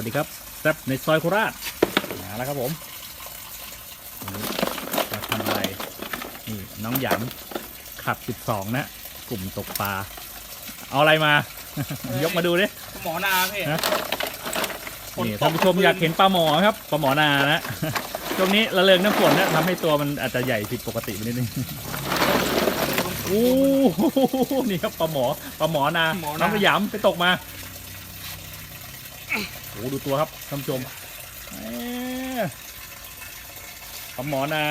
สวัสดีครับแซบในซอยโคราชมาแล้วครับผมวันนี้มาทำอะไรนี่น้องหยามขับ 12 นะ กลุ่มตกปลา เอาอะไรมา ยกมาดูดิหมอนาพี่ฮะฝนนี่ตกท่านผู้ชมอยากเห็นปลาหมอครับปลาหมอนานะช่วงนี้ระเริงน้ำฝนนะทำให้ตัวมันอาจจะใหญ่ผิดปกติไปนิดนึงโอ้โหนี่ครับปลาหมอปลาหมอนาหมอน้นาองสยามไปตกมา โอ้โหดูตัวครับท่านผู้ชมเอ๊ะปลาหมอนา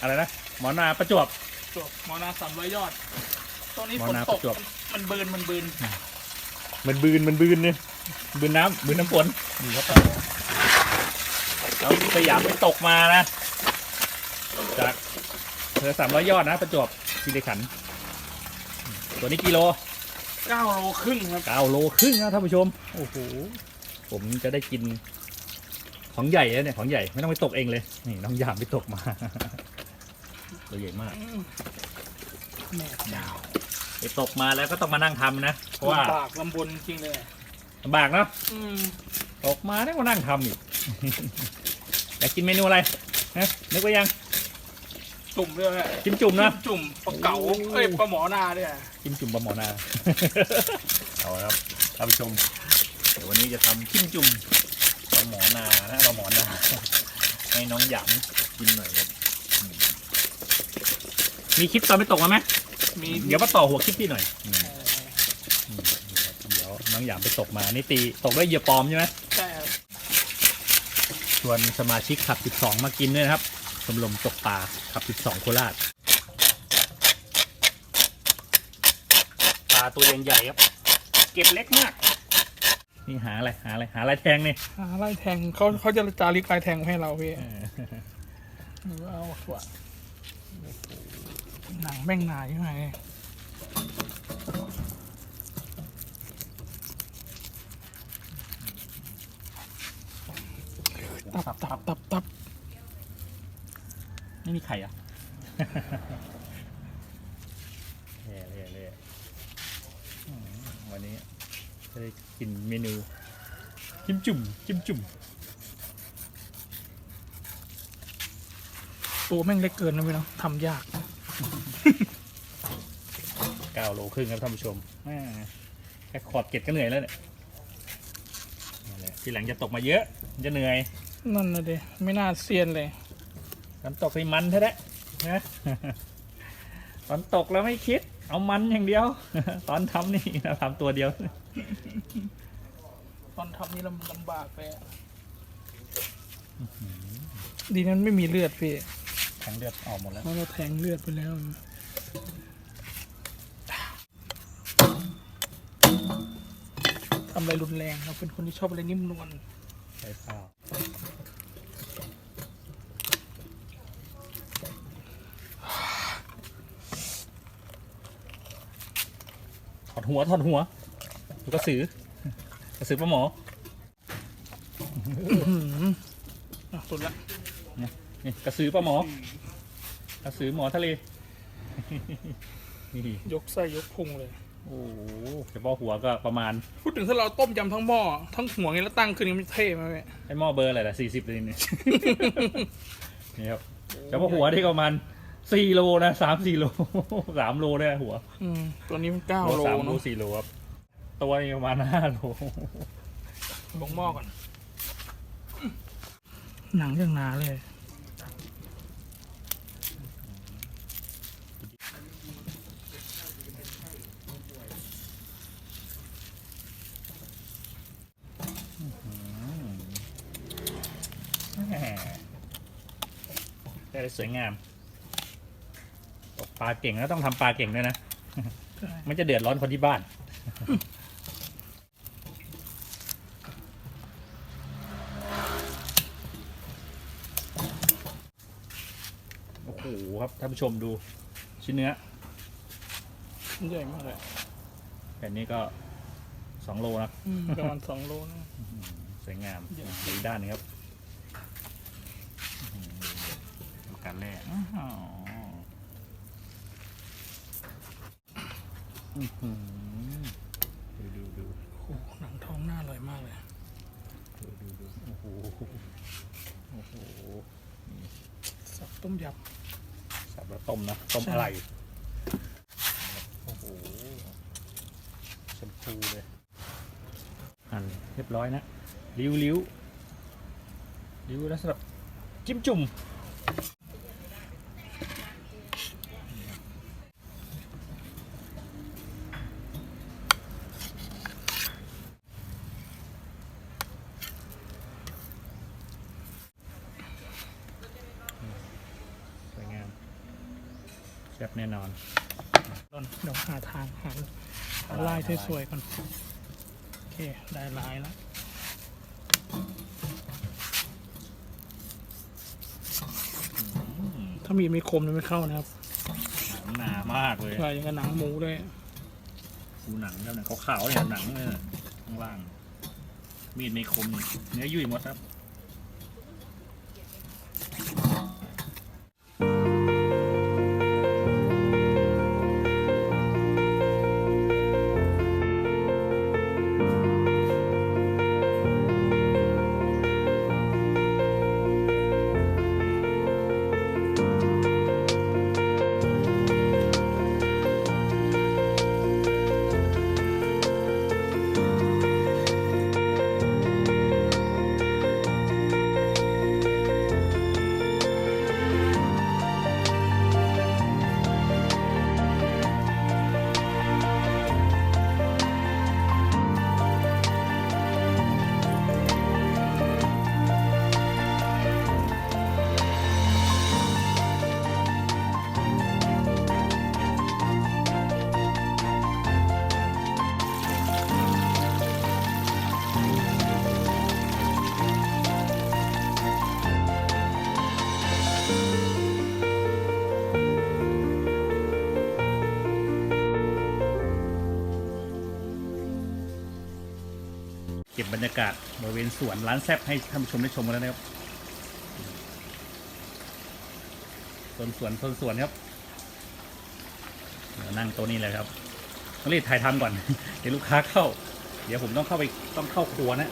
อะไรนะหมอนาประจวบจบหมอนาสามร้อยยอดตอนนี้หมอฝนนาตปกระจวบมันบืนมันบืนมันบืนมันบืนเนี่ยบืนน้ำบืนน้ำฝนนี่ครับแล้วสยามไปตกมานะ จากเธอสามร้อยยอดนะ ประจวบคีรีขันธ์ตัวนี้กิโลเก้าโลครึ่งครับเก้าโลครึ่งนะท่านผู้ชม โอ้โห ผมจะได้กินของใหญ่แล้วเนี่ยของใหญ่ไม่ต้องไปตกเองเลย นี่น้องยามไปตกมา ตัวใหญ่มากอืมแม่เจ้าไปตกมาแล้วก็ต้องมานั่งทำนะเพราะว่าลำบากลำบนจริงเลยลำบากเนาะอืมตกมาได้มานั่งทำอีกอยากกินเมนูอะไรนะนึกไว้ยังจุ่มด้วยแหละจิ้มจุ่มนะจุ่มปลาเก๋าโอ้เอ้ยปลาหมอนาด้วยจิ้มจุ่มปลาหมอนาเอาละครับท่านผู้ชมเดี๋ย ววันนี้จะทำจิ้มจุ่มปลาหมอนานะปลาหมอนาให้น้องหยำกินหน่อยครับอืมมีคลิปตอนไปตกมาไหมมีเดี๋ยวมาต่อหัวคลิปพี่หน่อยอืมเอออืมเดี๋ยวน้องหยำไปตกมานี่ตีตกด้วยเหยื่อปลอมใช่ไหมใช่ครับชวนสมาชิกขับ 12 มากินด้วยนะครับชมรมตกปลาขับ 12 โคราชปลาตัวใหญ่ๆครับ เก็บเล็กมาก นี่หาอะไรหาอะไรหาอะไรแทงนี่หาไล่แทงเขาเขาจะจาริกลายแทงให้เราพี่เออหรือว่าเอาถั่วหนังแม่งหนายังไงตับตับตับตับไม่มีไข่อะเล่เล่เล่อืมวันนี้จะได้ กินเมนูจิ้มจุ่มจิ้มจุ่มตัวแม่งเล็กเกินนะพี่เนาะทำยาก เก้าโลครึ่งครับท่านผู้ชมแม่แค่ขอดเกล็ดก็เหนื่อยแล้วเนี่ยนั่นแหละทีหลังจะตกมาเยอะมันจะเหนื่อยนั่นนะเดไม่น่าเซียนเลยตอนตกนี่มันแท้ๆนะ ตอนตกแล้วไม่คิด เอามันอย่างเดียว ตอนทำนี่เราทำตัวเดียว ตอนทำนี่ลำลำบากเลยอะดีนั้นไม่มีเลือดพี่แทงเลือดออกหมดแล้ว เพราะเราแทงเลือดไปแล้ว ทำอะไรรุนแรงเราเป็นคนที่ชอบอะไรนิ่มนวลใช้ข้าวถ หัวถอดหัวดูกระสือกระสือปลาหมออะสุดละนี่กระสือปลาหมอกระสือหมอทะเล นี่ยกไส้ยกพุงเลย โอ้โหเฉพาะหัวก็ประมาณ พูดถึงถ้าเราต้มยำทั้งหม้อทั้งหัวงี้แล้วตั้งขึ้นนี่มันเท่ไหมพี่ไอ้หม้อเบอร์อะไรล่ะสี่สิบเลยนี่ นี่ครับเฉพาะหัวที่ก็ประมาณ สี่โลนะสามสี่โลสามโลได้หัวอืมตัวนี้มันเก้าโลสามโลเนาะสี่โลครับตัวนี้ประมาณห้าโลลงหม้อก่อน หนังยังหนาเลย แหมได้สวยงามตกปลาเก่งแล้วต้องทำปลาเก่งด้วยนะใช่มันจะเดือดร้อนคนที่บ้าน โอ้โหครับท่านผู้ชมดู ชิ้นเนื้อใหญ่มากเลยแผ่นนี้ก็สองโลนะอืมประมาณสองโลนะสวยงามใหญ่ดูอีกด้านหนึงครับอื้อหือดูการแล่อ้าวอื้อหือ ดูดูดูโอ้โหหนังท้องหน้าอร่อยมากเลย ดูดูดูโอ้โห โอ้โหสับต้มยสับแล้วต้มนะ ต้มใช่อะไร โอ้โหชมพูเลย หั่นเรียบร้อยนะ ริ้วริ้วริ้วแล้วสำหรับจิ้มจุ่มสวยงาม แซ่บแน่นอนำเดี๋ยวหาทางหาหาลายสวยๆก่อนโอเคได้ลายแล้วถ้ามีดไม่คมจะไม่เข้านะครับหนังหนามากเลยใช่ยังกับหนังหมูด้วยดูหนังแล้วหนังขาวๆเนี่ยหนังเนี่ยข้างล่าง มีดไม่คมนี่เนื้อยุ่ยหมดครับ เก็บบรรยากาศบริเวณสวนร้านแซบให้ท่านผู้ชมได้ชมกันแล้วนะครับสวนสวนสวนสวนครับเดี๋ยวนั่งโต๊ะนี้เลยครับต้องรีบถ่ายทำก่อนเดี๋ยวลูกค้าเข้า เดี๋ยวผมต้องเข้าไปต้องเข้าครัวนะ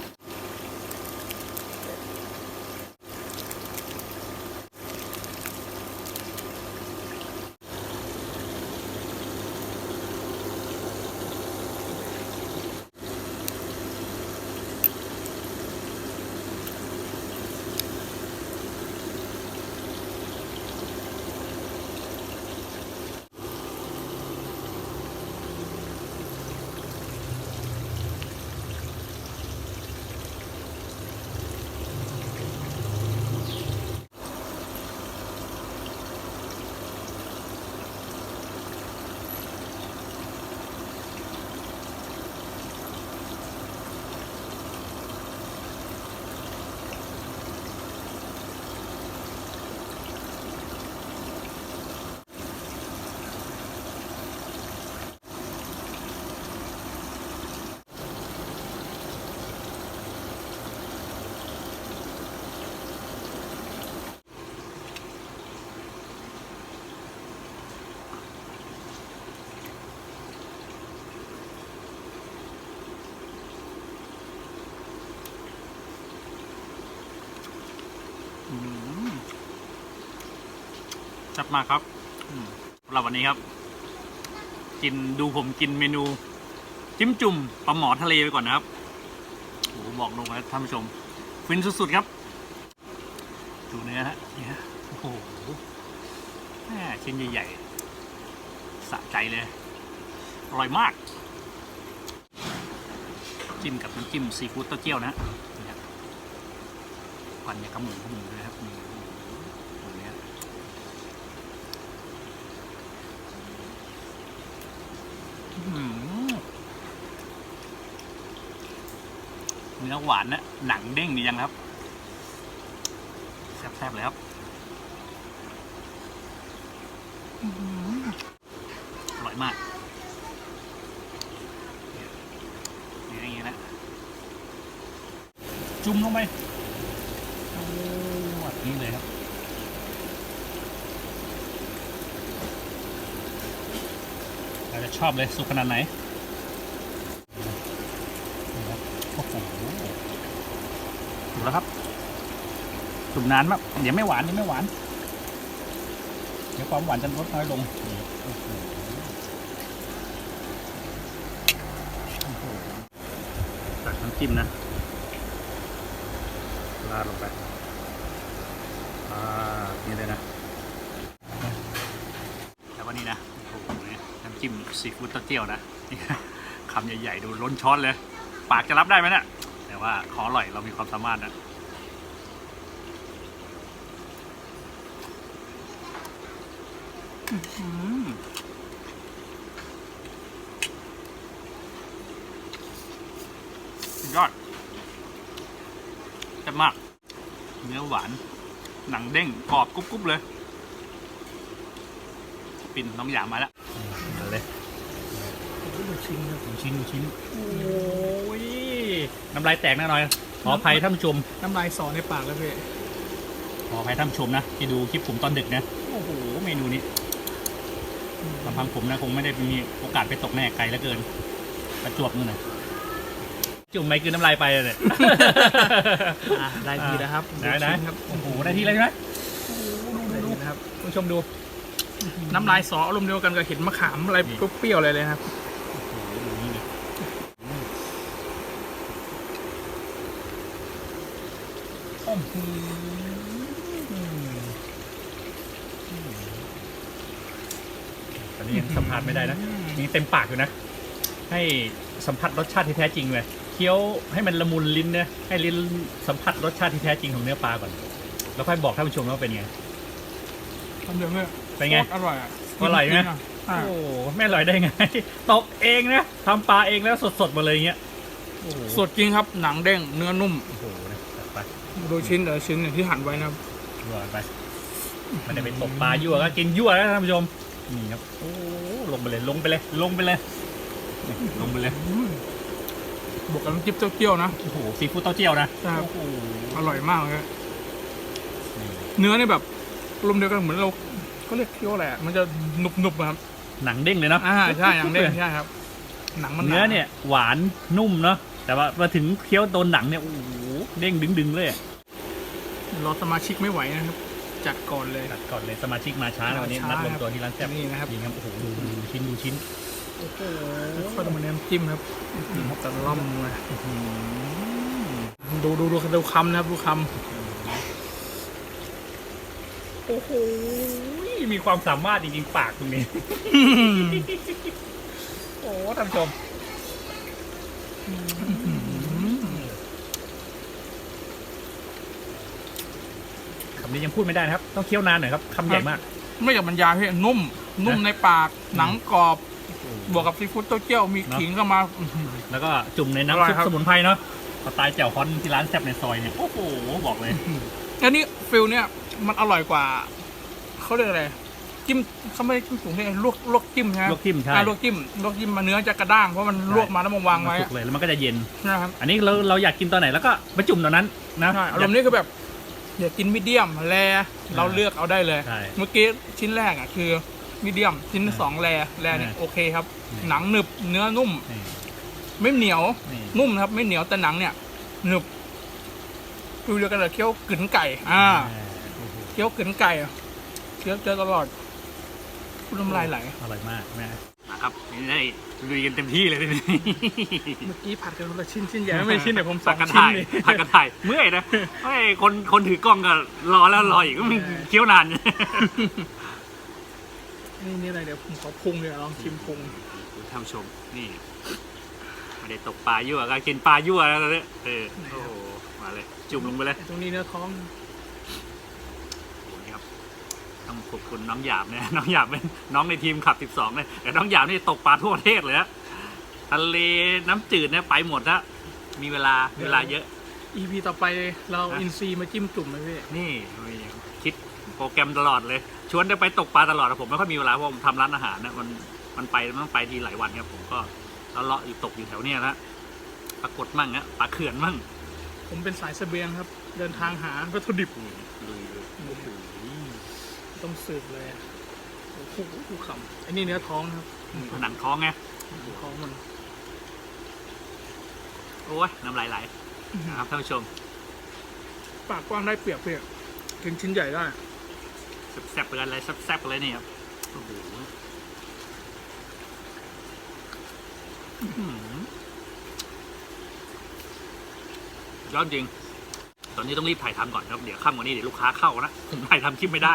มากครับสำหรับวันนี้ครับ กินดูผมกินเมนู จิ้มจุ่มปลาหมอทะเลไปก่อนนะครับโอ้โหบอกลงแล้วท่านผู้ชม ฟินสุดๆครับ ดูเนื้อฮะนี่ฮะโอ้โหแม่ชิ้นใหญ่ๆสะใจเลย อร่อยมาก จิ้มกับน้ำจิ้มซีฟู้ดเต้าเจี้ยวนะนี่ครับควันเนี่ยขมุนขมุนเลยครับนี่ตรงเนี้ยอื้อหือเนื้อหวานนะหนังเด้งดียังครับแซ่บๆเลยครับอื้อหืออร่อยมากเนื้อย่างเงี้ยนะ จุ่มลงไปแบบนี้เลยครับเราจะชอบเลยสุกขนาดไหนนี่ครับโอ้โห แล้วครับจุ่มนานมากเดี๋ยวไม่หวานเดี๋ยวไม่หวาน เดี๋ยวความหวานจะลดน้อยลงตักน้ำจิ้มนะราลงไปอ่านี่เลยนะแล้วก็นี่นะโอ้โหนี่น้ำจิ้มซีฟู้ดเต้าเจี้ยวนะคำใหญ่ๆ ดูล้นช้อนเลย ปากจะรับได้ไหมเนี่ย แต่ว่าขออร่อยเรามีความสามารถนะอื้อหือสุดยอดแซ่บมาก เนื้อหวาน หนังเด้งกรอบกรุบๆเลย ปินน้องหยามมาแล้วมาเลยดูชิ้นครับดูชิ้นดูชิ้นโอ้ย น้ำลายแตกแน่นอนขออภัยท่านผู้ชมน้ำลายสอในปากแล้วพี่ขออภัยท่านผู้ชมนะที่ดูคลิปผมตอนดึกนะโอ้โหเมนูนี้ลำพังผมนะคงไม่ได้มีโอกาสไปตกแน่ไกลเหลือเกิน ประจวบนู่นน่ะจุ่มไม่คือน้ำลายไปเลยอะได้ทีนะครับได้ดูนะชิ้นครับโอ้โหได้ทีเลยใช่ไหมได้ทีนะครับผู้ชมดู น้ำลายสออารมณ์เดียวกันกับเห็นมะขามอะไรเปรี้ยวๆอะไรเลยครับ โอ้โหดูนี่ดิโอ้โห ตอนนี้ยังสัมผัสไม่ได้นะยังเต็มปากอยู่นะ ให้สัมผัสรสชาติที่แท้จริงเลย เคี้ยวให้มันละมุนลิ้นนะให้ลิ้นสัมผัสรสชาติที่แท้จริงของเนื้อปลาก่อน แล้วค่อยบอกท่านผู้ชมว่าเป็นไงทำเดี๋ยวเนี่ยเป็นไงโคตรอร่อยอะอร่อยไหมอะโอ้ไม่อร่อยได้ไง ตกเองนะทำปลาเองแล้วสดๆมาเลยอย่างเงี้ยโอ้โหสดจริงครับ หนังเด้ง เนื้อนุ่ม โอ้โหนะจั ดไปดูชิ้นแต่ละชิ้นอย่างที่หั่นไว้นะครับยั่วกันไป มันจะเป็นตกปลายั่วก็กินยั่วแล้วท่านผู้ชม นี่ครับ โอ้ลงไปเลย ลงไปเลย ลงไปเลยนี่ลงไปเลยบวกกับน้ำจิ้มเต้าเจี้ยวนะ โอ้โห ซีฟู้ดเต้าเจี้ยวนะครับ โอ้โหอร่อยมากเลยนี่เนื้อนี่แบบรวมเดียวกันเหมือนเราเขาเรียกเคี้ยวอะไรอะมันจะหนุบหนุบๆอะครับหนังเด้งเลยเนาะ อ่าใช่หนังเด้งใช่ครับ หนังมันหาเนื้อเนี่ยหวานนุ่มเนาะ แต่ว่ามาถึงเคี้ยวโดนหนังเนี่ยโอ้โหเด้งดึงๆเลยอะรอสมาชิกไม่ไหวนะครับ จัดก่อนเลยตัดก่อนเลยสมาชิกมาช้านะวันนี้มาช้านัดรวมตัวที่ร้านแซ่บนี่นะครับจริงครับโอ้โหดูดูดูชิ้นดูชิ้นโอ้โหก็ต้องมาน้ำจิ้มครับจะล่อมเลยอื้อหือดูดูดูดูคำนะครับดูคโอ้โหมีความสามารถจริงๆปากตรงนี้ำโอ้ท่านผู้ชม คำนี้ยังพูดไม่ได้นะครับ ต้องเคี้ยวนานหน่อยครับคำใหญ่มาก ไม่อยากบรรยายพี่นุ่ม นุ่มในปาก หนังกรอบ บวกกับซีฟู้ดเต้าเจี้ยวมีเนอะ ขิงก็มาอื้อหือแล้วก็จุ่มในอร่น้ำอยซุปครับ สมุนไพรเนาะสไตล์แจ่วฮอนที่ร้านแซ่บในซอยเนี่ยโอ้โหบอกเลย อันนี้ฟิลเนี่ย มันอร่อยกว่า เขาเรียกอะไร จิ้มเขาไม่ได้จิ้มถุงเนี่ยลวกลวกจิ้มใช่ไหมลวกจิ้มใช่ อ่าลวกจิ้มลวกจิ้มมาเนื้อจะกระด้างเพราะมันลวกมาแล้วมาวางมันไว้สุกเลยแล้วมันก็จะเย็น นะครับอันนี้เราเราอยากกินตอนไหนแล้วก็ไปจุ่มตอนนั้นนะ ใช่อารมณ์นี้คือแบบอยากกินมีเดียมแรเราเลือกเอาได้เลย ใช่เมื่อกี้ชิ้นแรกอะคือมีเดียมชิ้นที่สองแรแรเนี่ยอ่าโอเคครับอืมหนังหนึบเนื้อนุ่ม นี่ ไม่เหนียว นี่ นุ่มนะครับ ไม่เหนียวแต่หนังเนี่ยหนึบฟิลเดียวกันเลยเคี้ยวกึ๋นไก่ อ่าโอ้โหเคี้ยวกึ๋นไก่อะเคี้ยวเจอตลอด พูดน้ำลายไหล อร่อยมากนะนะครับนี่ได้ลุยกันเต็มที่เลยทีนี้เมื่อกี้ผัดกันคนละชิ้นชิ้นใหญ่ไม่ชิ้นเดี๋ยวผมสผัอดงกันชิ้นถ่ายเลยผัดกันถ่ายเมื่อยนะไอ้คนคนถือกล้องก็รอแล้วรออีกก็มันเคี้ยวนาน นี่นี่อะไรเดี๋ยวผมขอพุงเลยลองชิมพุงคุณท่านผู้ชมนี่ไม่ได้ตกปลายั่วก็กินปลายั่วแล้วตอนนี้เออโอ้โหมาเลย จุ่มลงไปเลยตรงนี้เนื้อท้องโอ้โหนี่ครับ ต้องขอบคุณน้องหยาบเนี่ยน้องหยาบเป็นน้องในทีมขับ 12เนี่ยแต่น้องหยาบนี่ตกปลาทั่วประเทศเลยนะทะเลน้ำจืดเนี่ยไปหมดแล้วมีเวลาเวลาเยอะ EP ต่อไปเราฮะ อินซีมาจิ้มจุ่มไหมพี่ นี่คิดโปรแกรมตลอดเลย ชวนจะไปตกปลาตลอดแต่ผมไม่ค่อยมีเวลาเพราะผมทำร้านอาหารนะมันมันไปมันต้องไปทีหลายวันครับผมก็เลาะๆอยู่ตกอยู่แถวเนี้ยนะปรากฏมั่งนะปลาเขื่อนมั่งผมเป็นสายเสบียงครับ เดินทางหาวัตถุดิบนี่ลุยเลยโอ้โห ต้องสืบเลยอะโอ้โหดูคำอันนี้เนื้อท้องนะครับหนังท้องไงท้องมันโอ้ยน้ำลายไหลนะครับท่านผู้ชมปากกว้างได้เปรียบเพี่กินชิ้นใหญ่ได้แซ่บๆไปกันเลยแซ่บๆไปเลยนี่ครับโอ้โหอื้อหือยอดจริง ตอนนี้ต้องรีบถ่ายทำก่อนครับ เดี๋ยวค่ำกว่านี้เดี๋ยวลูกค้าเข้านะผมถ่ายทำคลิปไม่ได้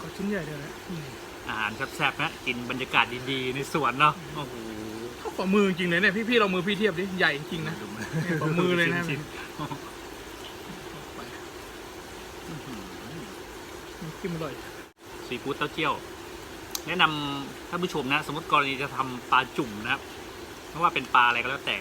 ก็ชิ้นใหญ่เลยนะอืมอาหารแซ่บๆนะกินบรรยากาศดีๆ ในสวนเนาะโอ้โหเท่าฝ่ามือจริงเลยเนี่ยพี่พี่เรามือพี่เทียบดิใหญ่จริงนะเนี่ยฝ่ามือเลยนะ ชิ้ๆไปน้ำจิ้มอร่อยซีฟู้ดเต้าเจี้ยว แนะนำท่านผู้ชมนะ สมมติกรณีจะทำปลาจุ่มนะครับไม่ว่าเป็นปลาอะไรก็แล้วแต่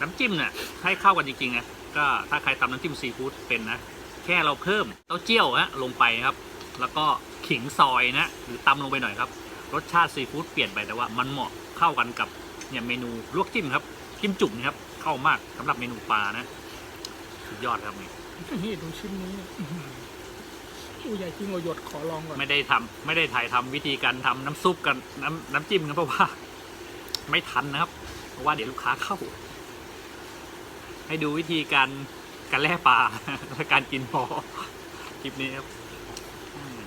น้ำจิ้มเนี่ยให้เข้ากันจริงๆนะ ก็ถ้าใครทำน้ำจิ้มซีฟู้ดเป็นนะ แค่เราเพิ่มเต้าเจี้ยวฮะลงไปครับ แล้วก็ขิงซอยนะ หรือตำลงไปหน่อยครับ รสชาติซีฟู้ดเปลี่ยนไปแต่ว่ามันเหมาะเข้ากันกับเนี่ยเมนูลวกจิ้มครับจิ้มจุ่มนะครับเข้ามากสำหรับเมนูปลานะสุดยอดครับนี่นี่ดูชิ้นนี้อื้อหืออู้ใหญ่จริงเอาหยดขอลองก่อนไม่ได้ทำไม่ได้ถ่ายทำวิธีการทำน้ำซุปกัน น้ำน้ำจิ้มกันเพราะว่า ไม่ทันนะครับ เพราะว่าเดี๋ยวลูกค้าเข้า ให้ดูวิธีการการแล่ปลาและการกินพอคลิปนี้ครับอืม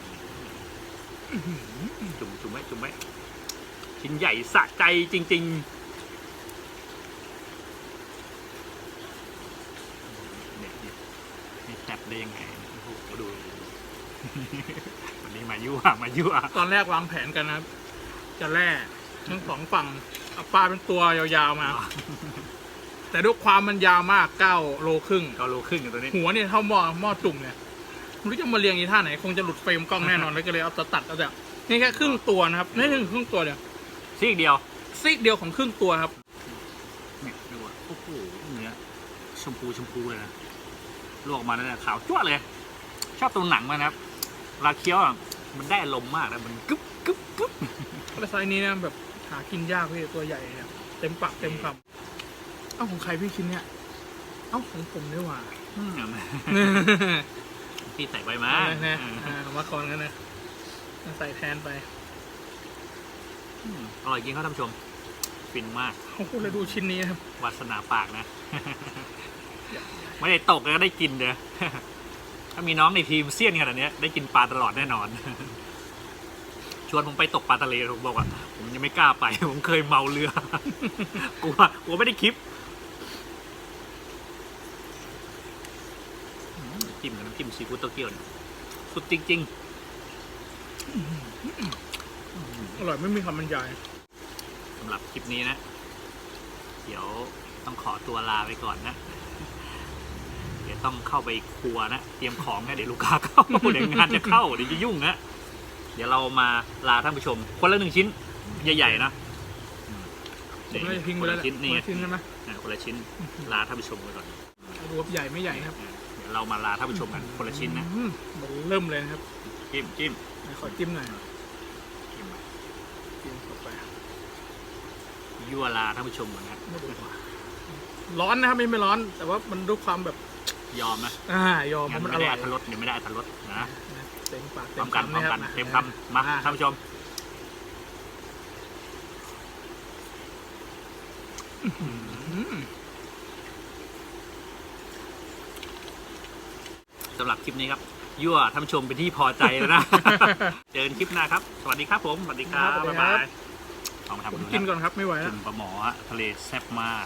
จุ่มจุ่มไว้จุ่มไว้ชิ้นใหญ่สะใจจริง ๆ เนี่ยเนี่ยนี่แตบได้ยังไงโอ้โหดู วันนี้มายั่วมายั่วตอนแรกวางแผนกันนะครับ จะแล่ทั้งสองฝั่งเอาปลาเป็นตัวยาวๆมา แต่ด้วยความมันยาวมากเก้าโลครึ่งก็โลครึ่งอยู่ตัวนี้ หัวเนี่ยเท่าหม้อหม้อจุ่มเนี่ยไม่รู้จะมาเรียงอีท่าไหน คงจะหลุดเฟรมกล้องแน่นอนแล้วก็เลยเอาตัดตัดเอาแต่นี่แค่ครึ่งตัวนะครับนี่ถึงครึ่งตัวเดียวซีกเดียวซีกเดียวของครึ่งตัวครับเนี่ยดูอะโอ้โหเนื้อชมพูชมพูเลยนะลวกออกมาแล้วเนี่ยขาวจ้วะเลย ชอบตรงหนังมันนะครับเวลาเคี้ยวอะมันได้อารมณ์มากนะมันกึ๊บกึ๊บกึ๊บแล้วไซส์นี้นะแบบหากินยากพี่ตัวใหญ่เนี่ยเต็มปากเต็มคำเอ้าของใครพี่ชิ้นเนี่ย เอ้าของผมนี่หว่าอืมที่ใส่ใบมาเอาเลยนะอ่าเอามาก่อนกันนะใส่แทนไปอืมอร่อยจริงครับท่านผู้ชม ฟินมากโอ้โหแล้วดูชิ้นนี้นะครับวาสนาปากนะ ไม่ได้ตกแล้วก็ได้กินเด้อ ถ้ามีน้องในทีมเซียนขนาดเนี้ยได้กินปลาตลอดแน่นอน ชวนผมไปตกปลาทะเลผมบอกว่า ผมยังไม่กล้าไป ผมเคยเมาเรือ กลัวกลัวไม่ได้คลิปอืม จิ้มกับน้ำจิ้มซีฟู้ดโตเกียวเนี่ยสุดจริงอร่อยไม่มีคำบรรยาย ๆสำหรับคลิปนี้นะ เดี๋ยวต้องขอตัวลาไปก่อนนะ เดี๋ยวต้องเข้าไปครัวนะ เตรียมของนะเดี๋ยวลูกค้าเข้า เดี๋ยวงานจะเข้าเดี๋ยวจะยุ่งนะ เดี๋ยวเรามาลาท่านผู้ชม คนละหนึ่งชิ้น ใหญ่ ๆ นะอืมผมน่าจะทิ้งไปคนแล้วละแหละชิ้นคนนี่ละชิ้นใช่ไหมอะคนละชิ้นลาท่านผู้ชมไปก่อนดูว่าใหญ่ไม่ใหญ่ครับเดี๋ยว เรามาลาท่านผู้ชมกันคนละชิ้นนะอืมมันเริ่มเลยนะครับจิ้มจิ้มไหนขอจิ้มหน่อยจิ้มไปจิ้มเข้าไปยั่วลาท่านผู้ชมก่อนนะไม่ดูดีกว่าร้อนนะครับไม่ไม่ร้อน แต่ว่ามันด้วยความแบบยอมนะอ่ายอมเพงั้นราะมันไม่อได้ร่ออัยตรสเดี๋ยวไม่ได้อัตรสนะนะเต็มปากพเต็ร้อมมกันคำพร้อมนะคกัรันบเต็มคำมาอ่ท่านผู้ชมอืม สำหรับคลิปนี้ครับ ยั่วท่านผู้ชมเป็นที่พอใจแล้วนะ เจอกันคลิปหน้าครับ สวัสดีครับผม สวัสดีครับบ๊ายบายลองมาทำผมดูกินนะก่อนครับไม่ไหวแล้ว จุ่มปลาหมอทะเลแซ่บมาก